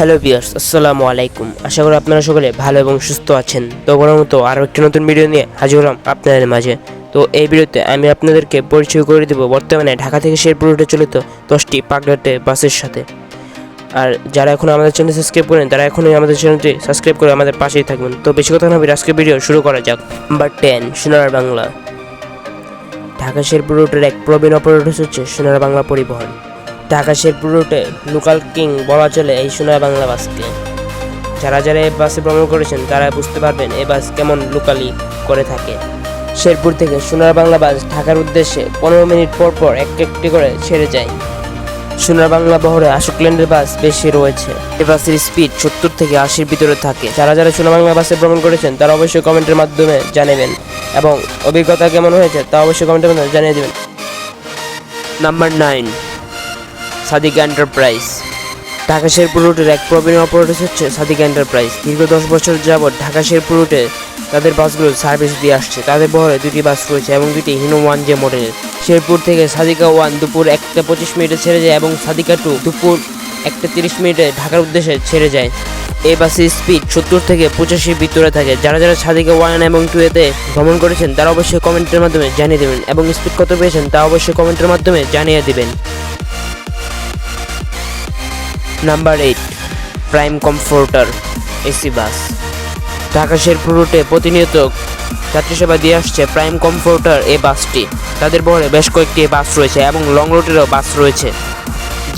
Hello বিয়ার্স আসসালামু আলাইকুম। আশা করি আপনারা সকলে ভালো এবং সুস্থ আছেন। তো বলার মতো আরও একটি নতুন ভিডিও নিয়ে হাজির হলাম আপনাদের মাঝে। তো এই ভিডিওতে আমি আপনাদেরকে পরিচয় করে দেবো বর্তমানে ঢাকা থেকে শেরপুর রুটে চলিত দশটি পাকড়াতে বাসের সাথে। আর যারা এখন আমাদের চ্যানেল সাবস্ক্রাইব করেন, তারা এখনই আমাদের চ্যানেলটি সাবস্ক্রাইব করে আমাদের পাশেই থাকবেন। তো বেশি কথা না আজকে ভিডিও শুরু করা যাক। নাম্বার টেন, সোনার বাংলা। ঢাকা শেরপুর রুটের এক প্রবীণ অপারেটর হচ্ছে সোনার বাংলা পরিবহন। ঢাকা শেরপুর রুটে লোকাল কিং বলা চলে এই সোনার বাংলা বাসকে। যারা যারা এই বাসে ভ্রমণ করেছেন, তারা বুঝতে পারবেন এই বাস কেমন লোকালি করে থাকে। শেরপুর থেকে সোনার বাংলা বাস ঢাকার উদ্দেশ্যে পনেরো মিনিট পর পর এক একটি করে ছেড়ে যায়। সোনার বাংলা বহরে আশোক ল্যান্ডের বাস বেশি রয়েছে। এ বাসের স্পিড সত্তর থেকে আশির ভিতরে থাকে। যারা যারা সোনার বাংলা বাসে ভ্রমণ করেছেন, তারা অবশ্যই কমেন্টের মাধ্যমে জানাবেন। এবং অভিজ্ঞতা কেমন হয়েছে, তা অবশ্যই কমেন্টের মাধ্যমে জানিয়ে দেবেন। Number nine. Sadiq enterprise. Dhaka Sherpur রুটের এক প্রবীণ অপারেটর হচ্ছে সাদিক এন্টারপ্রাইজ। দীর্ঘ দশ বছর যাবৎ ঢাকা শেরপুর রুটে তাদের বাসগুলো সার্ভিস দিয়ে আসছে। তাদের বহরে দুটি বাস রয়েছে এবং দুটি হিনো ওয়ান জে মডেলের শেরপুর থেকে সাদিকা ওয়ান দুপুর একটা পঁচিশ মিনিটে ছেড়ে যায় এবং সাদিকা টু দুপুর একটা তিরিশ মিনিটে ঢাকার উদ্দেশ্যে ছেড়ে যায়। এই বাসের স্পিড সত্তর থেকে পঁচাশির ভিতরে থাকে। যারা যারা সাদিকা ওয়ান এবং টু এতে ভ্রমণ করেছেন, তারা অবশ্যই কমেন্টের মাধ্যমে জানিয়ে দেবেন। এবং স্পিড কত পেয়েছেন, তা অবশ্যই কমেন্টের মাধ্যমে জানিয়ে দেবেন। Number eight, prime comforter, AC bus. Dhaka Sherpur রুটে প্রতিনিয়ত যাত্রী সেবা দিয়ে আসছে প্রাইম কমফোর্টার এ বাসটি। তাদের বহরে বেশ কয়েকটি বাস রয়েছে এবং লং রুটেরও বাস রয়েছে,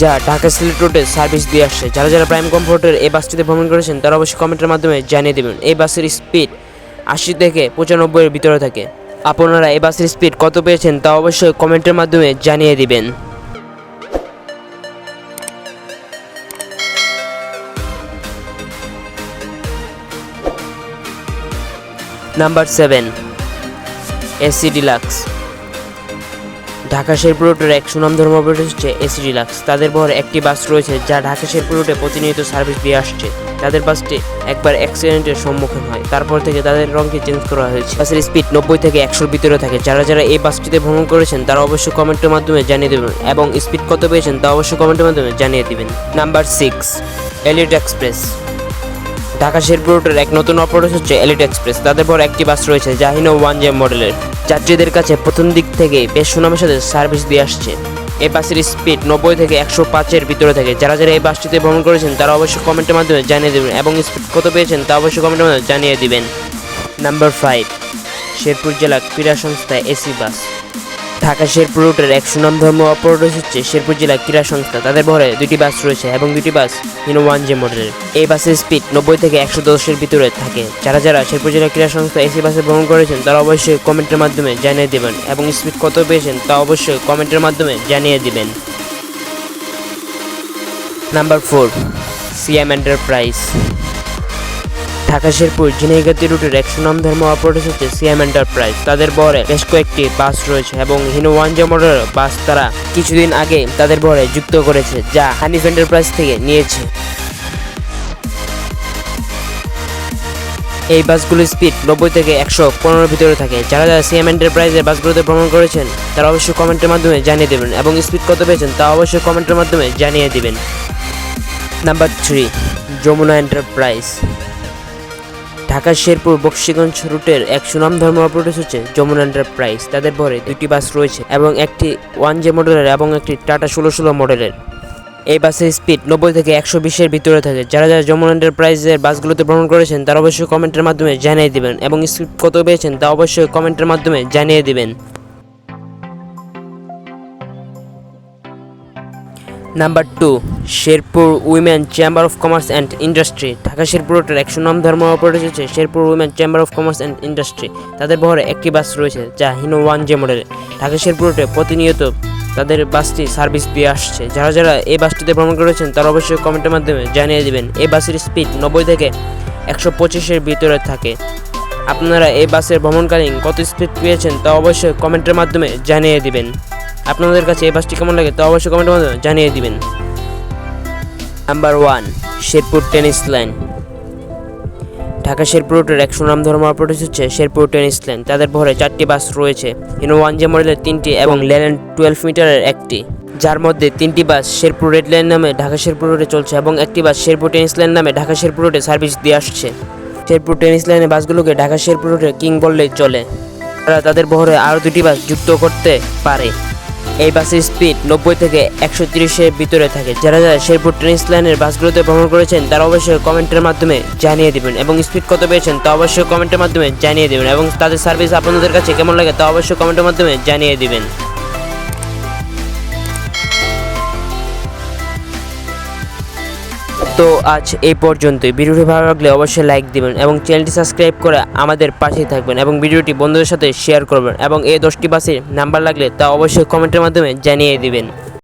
যা ঢাকা সিলেট রুটে সার্ভিস দিয়ে আসছে। যারা যারা প্রাইম কমফোর্টের এই বাসটিতে ভ্রমণ করেছেন, তারা অবশ্যই কমেন্টের মাধ্যমে জানিয়ে দেবেন, এই বাসের স্পিড আশি থেকে পঁচানব্বইয়ের ভিতরে থাকে। আপনারা এই বাসের স্পিড কত পেয়েছেন তা অবশ্যই কমেন্টের মাধ্যমে জানিয়ে দিবেন। Number seven, AC deluxe. Dhaka Sherpur রুটের এক সুনাম ধর্ম হচ্ছে এসি ডিলাক্স। তাদের বহরে একটি বাস রয়েছে যা ঢাকা শেরপুর রুটে প্রতিনিয়ত সার্ভিস দিয়ে আসছে। তাদের বাসটি একবার অ্যাক্সিডেন্টের সম্মুখীন হয়। তারপর থেকে তাদের রঙকে চেঞ্জ করা হয়েছে। বাসের স্পিড নব্বই থেকে একশোর ভিতরে থাকে। যারা যারা এই বাসটিতে ভ্রমণ করেছেন, তারা অবশ্যই কমেন্টের মাধ্যমে জানিয়ে দেবেন এবং স্পিড কত পেয়েছেন, তা অবশ্যই কমেন্টের মাধ্যমে জানিয়ে দিবেন। Number six elite express. Dhaka Sherpur রুটের এক নতুন অপারেটর হচ্ছে এলিট এক্সপ্রেস তাদের পর একটি বাস রয়েছে জাহিনো ওয়ান জে মডেলের যাত্রীদের কাছে প্রথম দিক থেকে বেশ সুনামের সাথে সার্ভিস দিয়ে আসছে। এই বাসের স্পিড নব্বই থেকে একশো পাঁচের ভিতরে থাকে। যারা যারা এই বাসটিতে ভ্রমণ করেছেন, তারা অবশ্যই কমেন্টের মাধ্যমে জানিয়ে দেবেন এবং স্পিড কত পেয়েছেন, তা অবশ্যই কমেন্টের মাধ্যমে জানিয়ে দেবেন। নাম্বার ফাইভ শেরপুর জেলা ক্রীড়া সংস্থা এসি বাস। ঢাকা শেরপুর রুটের এক সুনাম ধর্ম অপারেটর হচ্ছে শেরপুর জেলা ক্রীড়া সংস্থা। তাদের বহরে দুটি বাস রয়েছে এবং দুটি বাস হিনো ওয়ান জে মডেলের এই বাসের স্পিড নব্বই থেকে একশো দশের ভিতরে থাকে। যারা যারা শেরপুর জেলা ক্রীড়া সংস্থা এসি বাসে ভ্রমণ করেছেন, তারা অবশ্যই কমেন্টের মাধ্যমে জানিয়ে দেবেন এবং স্পিড কত পেয়েছেন, তা অবশ্যই কমেন্টের মাধ্যমে জানিয়ে দিবেন। Number four CM enterprise Dhaka Sherpur Jhenaigati রুটের এক সুনাম ধর্ম অপারেটর হচ্ছে সিএম এন্টারপ্রাইজ তাদের বহরে বেশ কয়েকটি বাস রয়েছে এবং হিনো ওয়ান জে মডেলের বাস তারা কিছুদিন আগে তাদের বহরে যুক্ত করেছে, যা হানিফ এন্টারপ্রাইজ থেকে নিয়েছে। এই বাসগুলোর স্পিড নব্বই থেকে একশো পনেরোর ভিতরে থাকে। যারা যারা সিএম এন্টারপ্রাইজের বাসগুলোতে ভ্রমণ করেছেন, তারা অবশ্যই কমেন্টের মাধ্যমে জানিয়ে দেবেন এবং স্পিড কত পেয়েছেন তা অবশ্যই কমেন্টের মাধ্যমে জানিয়ে দেবেন। Number three, Jamuna enterprise Dhaka Sherpur Bakshiganj রুটের এক সুনাম ধর্ম অপারেটর হচ্ছে যমুনা এন্টারপ্রাইজ। তাদের পরে দুটি বাস রয়েছে এবং একটি ওয়ান জে মডেলের এবং একটি টাটা ষোলো ষোলো মডেলের। এই বাসের স্পিড নব্বই থেকে একশো বিশের ভিতরে থাকে। যারা যারা যমুনা এন্টারপ্রাইজের বাসগুলোতে ভ্রমণ করেছেন, তারা অবশ্যই কমেন্টের মাধ্যমে জানিয়ে দেবেন এবং স্পিড কত পেয়েছেন তা অবশ্যই কমেন্টের মাধ্যমে জানিয়ে দিবেন। Number two Sherpur women chamber of commerce and industry Dhaka Sherpur রোডের একশো নাম ধর্ম অপারেটর হচ্ছে Sherpur women chamber of commerce and industry তাদের বহরে একটি বাস রয়েছে, যা হিনো ওয়ান জে মডেলের ঢাকা শেরপুর রোডে প্রতিনিয়ত তাদের বাসটি সার্ভিস দিয়ে আসছে। যারা যারা এই বাসটিতে ভ্রমণ করেছেন, তারা অবশ্যই কমেন্টের মাধ্যমে জানিয়ে দিবেন, এই বাসের স্পিড নব্বই থেকে একশো পঁচিশের ভিতরে থাকে। আপনারা এই বাসের ভ্রমণকালীন কত স্পিড পেয়েছেন, তা অবশ্যই কমেন্টের মাধ্যমে জানিয়ে দিবেন। আপনাদের কাছে এই বাসটি কেমন লাগে তো অবশ্যই কমেন্টের মাধ্যমে জানিয়ে দিবেন। Number one Sherpur tennis line Dhaka Sherpur রুটের এক ধর্ম অপারেটর হচ্ছে শেরপুর টেনিস লাইন তাদের ভরে চারটি বাস রয়েছে। ইনো ওয়ান জে মডেলের তিনটি এবং লেলেন টুয়েলভ মিটারের একটি। যার মধ্যে তিনটি বাস শেরপুর রেড লাইন নামে ঢাকা শেরপুর রোডে চলছে এবং একটি বাস শেরপুর টেনিস লাইন নামে ঢাকা শেরপুর রোডে সার্ভিস দিয়ে আসছে। শেরপুর টেনিস লাইনে বাসগুলোকে ঢাকা শেরপুর রোডে কিং বললেই চলে। তারা তাদের বহরে আরও দুটি বাস যুক্ত করতে পারে। এই বাসের স্পিড নব্বই থেকে একশো তিরিশের ভিতরে থাকে। যারা যারা শেরপুর টেনিস লাইনের বাসগুলোতে ভ্রমণ করেছেন, তারা অবশ্যই কমেন্টের মাধ্যমে জানিয়ে দেবেন এবং স্পিড কত পেয়েছেন তা অবশ্যই কমেন্টের মাধ্যমে জানিয়ে দেবেন এবং তাদের সার্ভিস আপনাদের কাছে কেমন লাগে তা অবশ্যই কমেন্টের মাধ্যমে জানিয়ে দিবেন। তো আজ এই পর্যন্তই। ভিডিওটি ভালো লাগলে অবশ্যই লাইক দিবেন এবং চ্যানেলটি সাবস্ক্রাইব করে আমাদের পাশেই থাকবেন এবং ভিডিওটি বন্ধুদের সাথে শেয়ার করবেন এবং এই দশটি বাসের নাম্বার লাগলে তা অবশ্যই কমেন্টের মাধ্যমে জানিয়ে দিবেন।